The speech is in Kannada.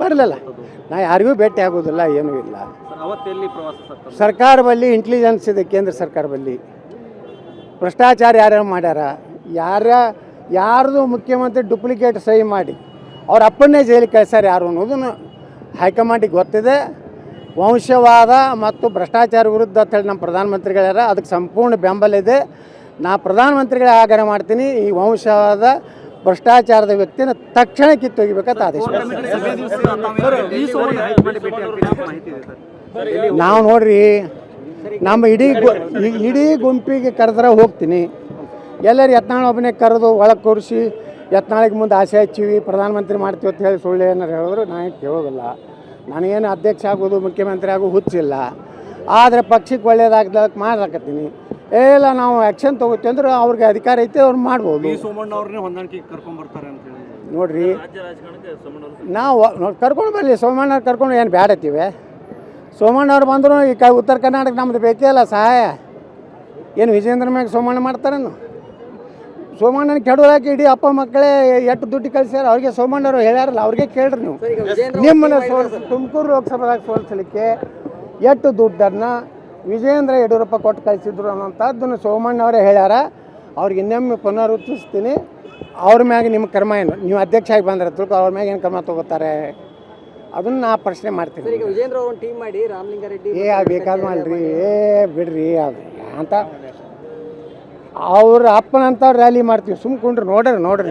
ಬರಲಿಲ್ಲ? ನಾ ಯಾರಿಗೂ ಭೇಟಿ ಆಗೋದಿಲ್ಲ ಏನೂ ಇಲ್ಲ? ಸರ್ಕಾರ ಬಲ್ಲಿ ಇಂಟೆಲಿಜೆನ್ಸ್ ಇದೆ ಕೇಂದ್ರ ಸರ್ಕಾರ ಬಲ್ಲಿ. ಭ್ರಷ್ಟಾಚಾರ ಯಾರ್ಯಾರು ಮಾಡ್ಯಾರ ಯಾರ ಯಾರ್ದು ಮುಖ್ಯಮಂತ್ರಿ ಡುಪ್ಲಿಕೇಟ್ ಸಹಿ ಮಾಡಿ ಅವ್ರ ಅಪ್ಪನ್ನೇ ಜೈಲಿಗೆ ಕಳ್ಸ್ಯಾರ ಯಾರು ಅನ್ನೋದನ್ನು ಹೈಕಮಾಂಡಿಗೆ ಗೊತ್ತಿದೆ. ವಂಶವಾದ ಮತ್ತು ಭ್ರಷ್ಟಾಚಾರ ವಿರುದ್ಧ ಅಂತೇಳಿ ನಮ್ಮ ಪ್ರಧಾನಮಂತ್ರಿಗಳ್ಯಾರ ಅದಕ್ಕೆ ಸಂಪೂರ್ಣ ಬೆಂಬಲ ಇದೆ. ನಾ ಪ್ರಧಾನಮಂತ್ರಿಗಳೇ ಆಗ್ರಹ ಮಾಡ್ತೀನಿ ಈ ವಂಶವಾದ ಭ್ರಷ್ಟಾಚಾರದ ವ್ಯಕ್ತಿನ ತಕ್ಷಣ ಕಿತ್ತೊಗಿಬೇಕಂತ ಆದೇಶ. ನಾವು ನೋಡ್ರಿ, ನಮ್ಮ ಇಡೀ ಇಡೀ ಗುಂಪಿಗೆ ಕರೆದ್ರೆ ಹೋಗ್ತೀನಿ. ಎಲ್ಲರೂ ಯತ್ನಾಳ ಒಬ್ಬನೇ ಕರೆದು ಒಳಗೆ ಕೂರಿಸಿ, ಯತ್ನಾಳಿಗೆ ಮುಂದೆ ಆಸೆ ಹಚ್ಚೀವಿ, ಪ್ರಧಾನಮಂತ್ರಿ ಮಾಡ್ತೀವಿ ಅಂತ ಹೇಳಿ ಸುಳ್ಳು ಏನಾರು ಹೇಳಿದ್ರು ನಾನು ಕೇಳೋದಿಲ್ಲ. ನನಗೇನು ಅಧ್ಯಕ್ಷ ಆಗೋದು, ಮುಖ್ಯಮಂತ್ರಿ ಆಗೋ ಹುಚ್ಚಿಲ್ಲ. ಆದರೆ ಪಕ್ಷಕ್ಕೆ ಒಳ್ಳೇದಾಗ್ದಕ್ಕೆ ಮಾಡ್ಲಾಕತ್ತೀನಿ. ಏ ಇಲ್ಲ ನಾವು ಆ್ಯಕ್ಷನ್ ತೊಗೋತೀವಿ ಅಂದ್ರೆ ಅವ್ರಿಗೆ ಅಧಿಕಾರ ಐತೆ ಅವ್ರು ಮಾಡ್ಬೋದು. ಸೋಮಣ್ಣ ಅವ್ರನ್ನೇ ಹೊಂದಾಣಿಕೆ ಕರ್ಕೊಂಡ್ ಬರ್ತಾರೆ ಅಂತ ಹೇಳಿ. ನೋಡ್ರಿ. ನಾವು ನೋಡಿ ಕರ್ಕೊಂಡು ಬರಲಿ. ಸೋಮಣ್ಣವ್ರು ಕರ್ಕೊಂಡು ಏನು ಬ್ಯಾಡತ್ತೀವಿ ಸೋಮಣ್ಣವ್ರು ಬಂದರು ಈ ಕ ಉತ್ತರ ಕರ್ನಾಟಕ ನಮ್ದು ಬೇಕೇ ಅಲ್ಲ ಸಹಾಯ. ಏನು ವಿಜೇಂದ್ರ ಮ್ಯಾಗ ಸೋಮಣ್ಣ ಮಾಡ್ತಾರೇನು? ಸೋಮಣ್ಣನ ಕೆಡೋದಾಕಿ ಇಡೀ ಅಪ್ಪ ಮಕ್ಕಳೇ ಎಷ್ಟು ದುಡ್ಡು ಕಳಿಸ್ಯಾರ ಅವ್ರಿಗೆ ಸೋಮಣ್ಣವ್ರು ಹೇಳ್ಯಾರಲ್ಲ ಅವ್ರಿಗೆ ಕೇಳ್ರಿ ನೀವು. ನಿಮ್ಮನ್ನ ಸೋಲ್ಸ ತುಮಕೂರು ಲೋಕಸಭಾದಾಗ ಸೋಲ್ಸಲಿಕ್ಕೆ ಎಷ್ಟು ದುಡ್ಡನ್ನು ವಿಜೇಂದ್ರ ಯಡಿಯೂರಪ್ಪ ಕೊಟ್ಟು ಕಳಿಸಿದ್ರು ಅನ್ನೋಂಥದ್ದನ್ನು ಸೋಮಣ್ಣವರೇ ಹೇಳ್ಯಾರ. ಅವ್ರಿಗೆ ಇನ್ನೊಮ್ಮೆ ಪುನರುಚ್ಚಿಸ್ತೀನಿ ಅವ್ರ ಮ್ಯಾಗೆ ನಿಮ್ಮ ಕರ್ಮ ಏನು? ನೀವು ಅಧ್ಯಕ್ಷ ಆಗಿ ಬಂದ್ರೆ ತಿಳ್ಕೊ ಅವ್ರ ಮ್ಯಾಗ ಏನು ಕ್ರಮ ತಗೋತಾರೆ? ಅದನ್ನು ನಾ ಪ್ರಶ್ನೆ ಮಾಡ್ತೀನಿ. ಈಗ ವಿಜೇಂದ್ರ ಅವ್ರ ಟೀಮ್ ಮಾಡಿ ರಾಮಲಿಂಗಾರೆಡ್ಡಿ ಏ ಅದು ಬೇಕಾದ್ ಮಾಡ್ರಿ. ಏ ಬಿಡ್ರಿ. ಅದು ಅಂತ. ಅವ್ರ ಅಪ್ಪನಂತ ರ್ಯಾಲಿ ಮಾಡ್ತೀವಿ. ಸುಮ್ ಕುಂಡ್ರಿ ನೋಡ್ರಿ. ನೋಡ್ರಿ